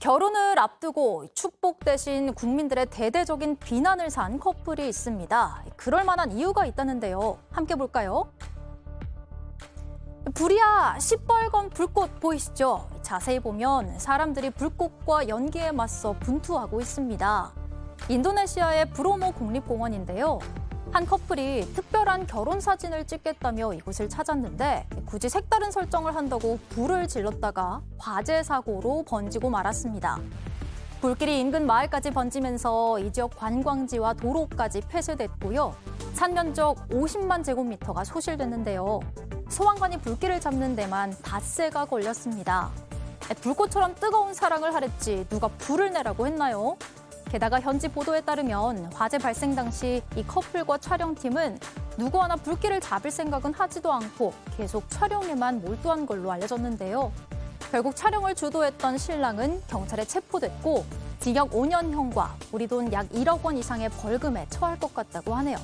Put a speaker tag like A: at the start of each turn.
A: 결혼을 앞두고 축복 대신 국민들의 대대적인 비난을 산 커플이 있습니다. 그럴 만한 이유가 있다는데요. 함께 볼까요? 불이야 시뻘건 불꽃 보이시죠? 자세히 보면 사람들이 불꽃과 연기에 맞서 분투하고 있습니다. 인도네시아의 브로모 국립공원인데요. 한 커플이 특별한 결혼 사진을 찍겠다며 이곳을 찾았는데 굳이 색다른 설정을 한다고 불을 질렀다가 화재 사고로 번지고 말았습니다. 불길이 인근 마을까지 번지면서 이 지역 관광지와 도로까지 폐쇄됐고요. 산 면적 50만 제곱미터가 소실됐는데요. 소방관이 불길을 잡는 데만 닷새가 걸렸습니다. 불꽃처럼 뜨거운 사랑을 하랬지 누가 불을 내라고 했나요? 게다가 현지 보도에 따르면 화재 발생 당시 이 커플과 촬영팀은 누구 하나 불길을 잡을 생각은 하지도 않고 계속 촬영에만 몰두한 걸로 알려졌는데요. 결국 촬영을 주도했던 신랑은 경찰에 체포됐고 징역 5년형과 우리 돈 약 1억 원 이상의 벌금에 처할 것 같다고 하네요.